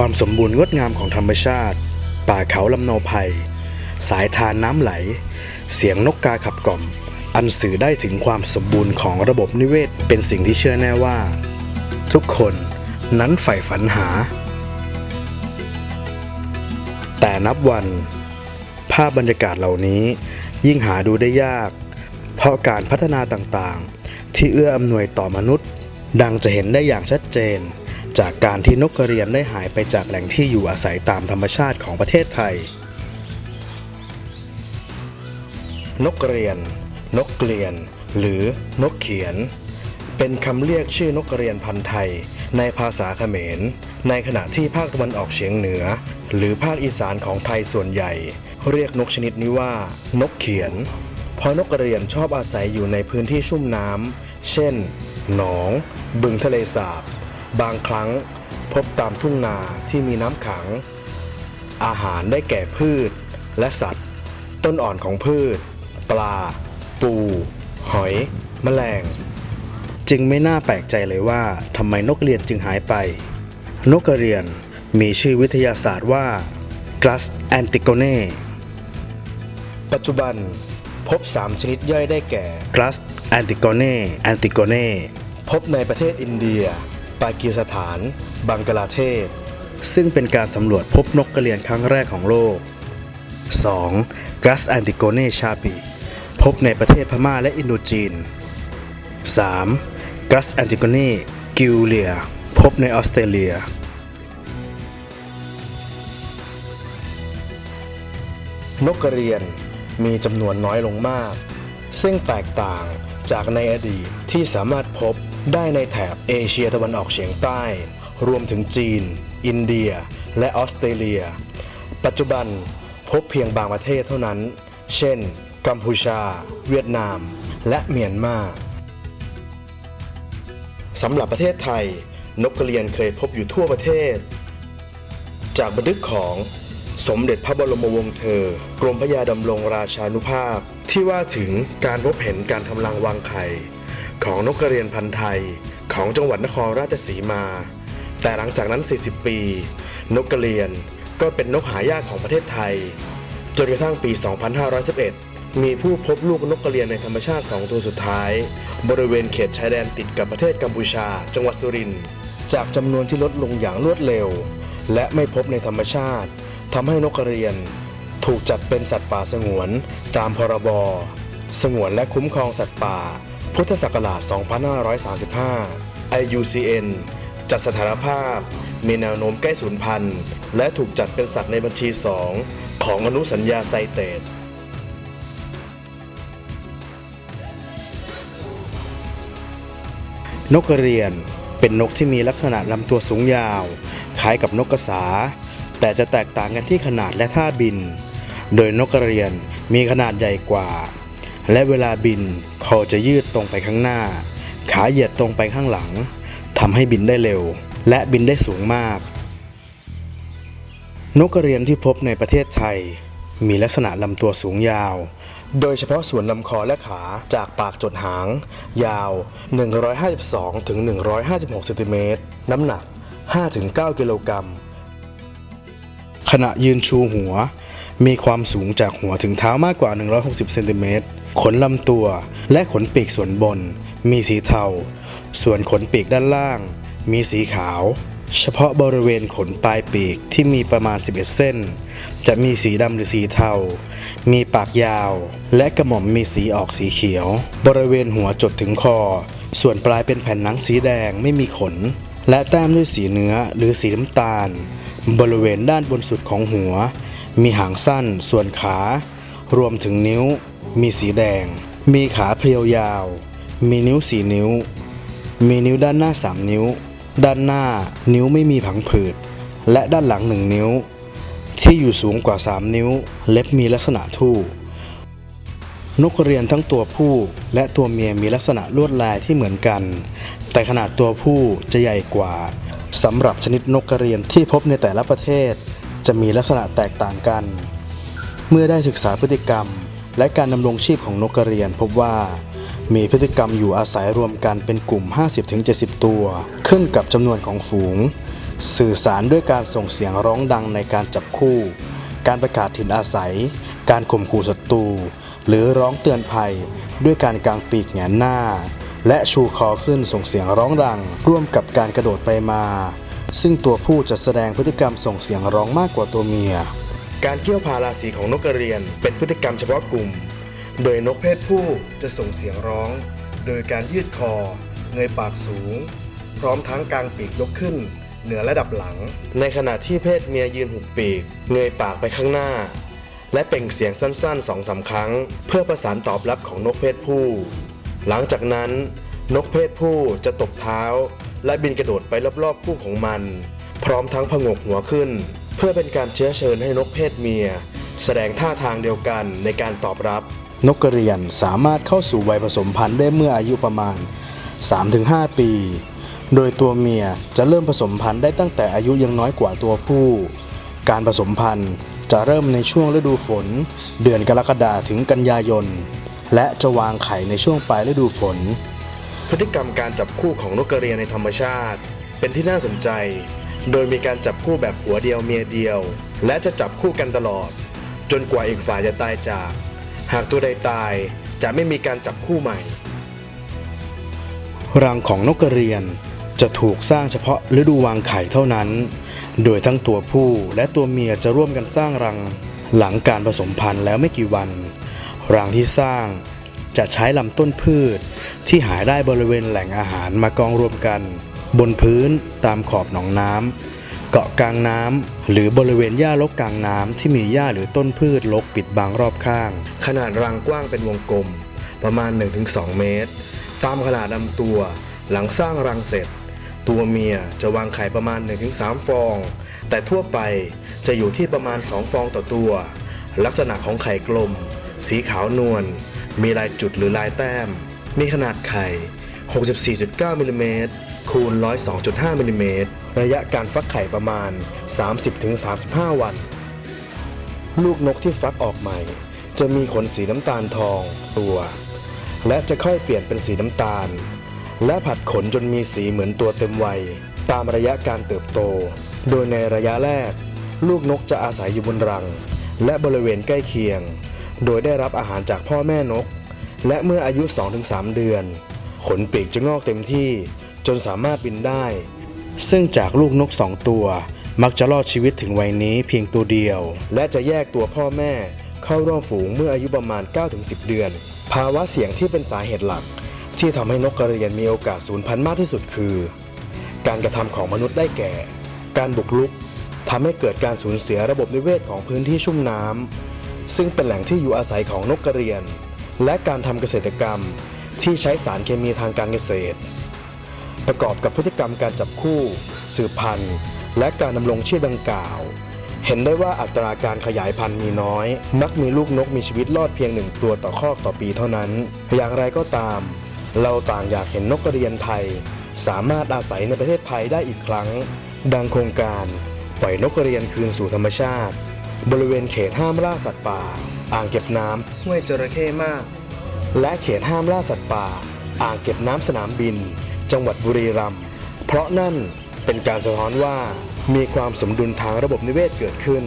ความสมบูรณ์งดงามของธรรมชาติ ป่าเขาลำเนาไพรสายทานน้ำไหล เสียงนกกาขับกล่อม อันสื่อได้ถึงความสมบูรณ์ของระบบนิเวศ เป็นสิ่งที่เชื่อแน่ว่า ทุกคนนั้นใฝ่ฝันหา แต่นับวัน ภาพบรรยากาศเหล่านี้ยิ่งหาดูได้ยาก เพราะการพัฒนาต่างๆ ที่เอื้ออำนวยต่อมนุษย์ ดังจะเห็นได้อย่างชัดเจน จากการที่นกกระเรียนได้หายไปจากแหล่งที่อยู่อาศัยตามธรรมชาติของประเทศไทย นกกระเรียน นกเกลียน หรือนกเขียน เป็นคำเรียกชื่อนกกระเรียนพันธุ์ไทย ในภาษาเขมร ในขณะที่ภาคตะวันออกเฉียงเหนือ หรือภาคอีสานของไทยส่วนใหญ่ เรียกนกชนิดนี้ว่า นกเขียน เพราะนกกระเรียนชอบอาศัยอยู่ในพื้นที่ชุ่มน้ำเช่น หนอง บึงทะเลสาบ บางครั้งพบตามทุ่งนาที่มีน้ำขัง อาหารได้แก่พืชและสัตว์ ต้นอ่อนของพืช ปลา ปู หอย แมลง จึงไม่น่าแปลกใจเลยว่าทำไมนกกระเรียนจึงหายไป นกกระเรียนมีชื่อวิทยาศาสตร์ว่า Glas antigone ปัจจุบันพบ 3 ชนิดย่อยได้แก่ Glas antigone antigone พบในประเทศอินเดีย ปากีสถาน บังกลาเทศ ซึ่งเป็นการสำรวจพบนกกระเรียนครั้งแรกของโลก 2. Glas antigone chapi พบในประเทศพม่าและอินโดจีน 3. กัสแอนติโกเนกิวเลีย พบในออสเตรเลียนกกระเรียนมีจำนวนน้อยลงมาก ซึ่งแตกต่าง จากในอดีตที่สามารถพบได้ในแถบเอเชียตะวันออกเฉียงใต้ รวมถึงจีน อินเดีย และออสเตรเลีย ปัจจุบันพบเพียงบางประเทศเท่านั้น เช่น กัมพูชา เวียดนาม และเมียนมาสำหรับประเทศไทย นกกระเรียนเคยพบอยู่ทั่วประเทศ จากบันทึกของ สมเด็จพระบรมวงศ์เธอ กรมพระยาดำรงราชานุภาพ ที่ว่าถึงการพบเห็นการทำรังวางไข่ ของนกกระเรียนพันธุ์ไทย ของจังหวัดนครราชสีมา แต่หลังจากนั้น 40 ปี นกกระเรียนก็เป็นนกหายากของประเทศไทย จนกระทั่งปี 2511 มีผู้พบลูกนกกระเรียนในธรรมชาติ 2 ตัวสุดท้าย บริเวณเขตชายแดนติดกับประเทศกัมพูชา จังหวัดสุรินทร์จากจำนวนที่ลดลงอย่างรวดเร็ว และไม่พบในธรรมชาติ ทำให้นกกระเรียนถูกจัดเป็นสัตว์ป่าสงวน ตามพรบ สงวนและคุ้มครองสัตว์ป่า พุทธศักราช 2535 IUCN จัดสถานภาพ มีแนวโน้มใกล้สูญพันธุ์ และถูกจัดเป็นสัตว์ในบัญชี 2 ของอนุสัญญาไซเตตนกกระเรียนเป็นนกที่มีลักษณะลำตัวสูงยาว คล้ายกับนกกระสา แต่จะแตกต่างกันที่ขนาดและท่าบิน โดยนกกระเรียนมีขนาดใหญ่กว่า และเวลาบินคอจะยืดตรงไปข้างหน้า ขาเหยียดตรงไปข้างหลังทำให้บินได้เร็ว และบินได้สูงมาก นกกระเรียนที่พบในประเทศไทย มีลักษณะลำตัวสูงยาว โดยเฉพาะส่วนลำคอและขาจากปากจดหาง ยาว 152ถึง156เซนติเมตรน้ำหนัก 5-9 กิโลกรัม ขณะยืนชูหัว มีความสูงจากหัวถึงเท้ามากกว่า 160เซนติเมตรขนลำตัวและขนปีกส่วนบน มีสีเทา ส่วนขนปีกด้านล่าง มีสีขาว เฉพาะบริเวณขนปลายปีกที่มีประมาณ 11 เส้น จะมีสีดำหรือสีเทา มีปากยาว และกระหม่อมมีสีออกสีเขียว บริเวณหัวจดถึงคอ ส่วนปลายเป็นแผ่นหนังสีแดงไม่มีขน และแต้มด้วยสีเนื้อหรือสีน้ำตาล บริเวณด้านบนสุดของหัว มีหางสั้นส่วนขา รวมถึงนิ้ว มีสีแดง มีขาเพรียวยาว มีนิ้วสีนิ้ว มีนิ้วด้านหน้า 3 นิ้ว ด้านหน้านิ้วไม่มีผังผืด และด้านหลัง 1 นิ้ว ที่อยู่สูงกว่า 3 นิ้ว เล็บมีลักษณะทู่นกกระเรียนทั้งตัวผู้และตัวเมียมีลักษณะลวดลายที่เหมือนกัน แต่ขนาดตัวผู้จะใหญ่กว่า สำหรับชนิดนกกระเรียนที่พบในแต่ละประเทศ จะมีลักษณะแตกต่างกัน เมื่อได้ศึกษาพฤติกรรม และการดำรงชีพของนกกระเรียนพบว่ามีพฤติกรรมอยู่อาศัยรวมกันเป็นกลุ่ม 50-70 ตัว ขึ้นกับจำนวนของฝูง สื่อสารด้วยการส่งเสียงร้องดังในการจับคู่ การประกาศถิ่นอาศัย การข่มขู่ศัตรู หรือร้องเตือนภัย ด้วยการกางปีกแหงนหน้า และชูคอขึ้นส่งเสียงร้องดัง ร่วมกับการกระโดดไปมา ซึ่งตัวผู้จะแสดงพฤติกรรมส่งเสียงร้องมากกว่าตัวเมีย การเกี่ยวพาราสีของนกกระเรียนเป็นพฤติกรรมเฉพาะกลุ่ม โดยนกเพศผู้จะส่งเสียงร้อง โดยการยืดคอ เงยปากสูง พร้อมทั้งกางปีกยกขึ้น เหนือระดับหลัง ในขณะที่เพศเมียยืนหุบปีก เงยปากไปข้างหน้าและเป่งเสียงสั้นๆสองสาครั้ง เพื่อประสานตอบรับของนกเพศผู้ หลังจากนั้นนกเพศผู้จะตบเท้า และบินกระโดดไปรอบๆคู่ของมัน พร้อมทั้งผงกหัวขึ้น เพื่อเป็นการเชื้อเชิญให้นกเพศเมีย แสดงท่าทางเดียวกันในการตอบรับ นกกระเรียนสามารถเข้าสู่วัยผสมพันธุ์ได้เมื่ออายุประมาณ 3-5 ปี โดยตัวเมียจะเริ่มผสมพันธุ์ได้ตั้งแต่อายุยังน้อยกว่าตัวผู้ การผสมพันธุ์จะเริ่มในช่วงฤดูฝน เดือนกรกฎาถึงกันยายน และจะวางไข่ในช่วงปลายฤดูฝน พฤติกรรมการจับคู่ของนกกระเรียนในธรรมชาติ เป็นที่น่าสนใจ โดยมีการจับคู่แบบหัวเดียวเมียเดียว และจะจับคู่กันตลอด จนกว่าอีกฝ่ายจะตายจาก หากตัวใดตายจะไม่มีการจับคู่ใหม่ รังของนกกระเรียนจะถูกสร้างเฉพาะฤดูวางไข่เท่านั้น โดยทั้งตัวผู้และตัวเมียจะร่วมกันสร้างรัง หลังการผสมพันธุ์แล้วไม่กี่วัน รังที่สร้างจะใช้ลำต้นพืช ที่หาได้บริเวณแหล่งอาหารมากองรวมกัน บนพื้นตามขอบหนองน้ำเกาะกลางน้ำหรือบริเวณหญ้ารกกลางน้ำที่มีหญ้าหรือต้นพืชรกปิดบังรอบข้าง ขนาดรังกว้างเป็นวงกลม ประมาณ 1-2 เมตร ตามขนาดลำตัว หลังสร้างรังเสร็จ ตัวเมียจะวางไข่ประมาณ 1-3 ฟอง แต่ทั่วไปจะอยู่ที่ประมาณ 2 ฟองต่อตัว ลักษณะของไข่กลม สีขาวนวล มีลายจุดหรือลายแต้ม มีขนาดไข่ 64.9มิลลิเมตรคูณ 102.5มิลลิเมตรระยะการฟักไข่ประมาณ 30-35 วัน ลูกนกที่ฟักออกใหม่ จะมีขนสีน้ำตาลทองตัว และจะค่อยเปลี่ยนเป็นสีน้ำตาล และผัดขนจนมีสีเหมือนตัวเต็มวัย ตามระยะการเติบโต โดยในระยะแรก ลูกนกจะอาศัยอยู่บนรัง และบริเวณใกล้เคียง โดยได้รับอาหารจากพ่อแม่นก และเมื่ออายุ 2-3 เดือน ขนปีกจะงอกเต็มที่ จนสามารถบินได้ ซึ่งจากลูกนกสองตัว มักจะรอดชีวิตถึงวัยนี้เพียงตัวเดียว และจะแยกตัวพ่อแม่เข้าร่วมฝูงเมื่ออายุประมาณ 9-10 เดือน ภาวะเสี่ยงที่เป็นสาเหตุหลัก ที่ทำให้นกกระเรียนมีโอกาสสูญพันธุ์มากที่สุดคือ การกระทำของมนุษย์ได้แก่ การบุกรุกทำให้เกิดการสูญเสียระบบนิเวศของพื้นที่ชุ่มน้ำ ซึ่งเป็นแหล่งที่อยู่อาศัยของนกกระเรียน และการทำเกษตรกรรมที่ใช้สารเคมีทางการเกษตร ประกอบกับพฤติกรรมการจับคู่ สืบพันธุ์ และการดำรงชีพดังกล่าว เห็นได้ว่าอัตราการขยายพันธุ์มีน้อย มักมีลูกนกมีชีวิตรอดเพียงหนึ่งตัวต่อคอกต่อปีเท่านั้น อย่างไรก็ตาม เราต่างอยากเห็นนกกระเรียนไทย สามารถอาศัยในประเทศไทยได้อีกครั้ง ดังโครงการปล่อยนกกระเรียนคืนสู่ธรรมชาติ บริเวณเขตห้ามล่าสัตว์ป่า อ่างเก็บน้ำห้วยจระเข้มาก และเขตห้ามล่าสัตว์ป่า อ่างเก็บน้ำสนามบิน จังหวัดบุรีรัมย์เพราะนั่นเป็นการสะท้อนว่ามีความสมดุลทางระบบนิเวศเกิดขึ้น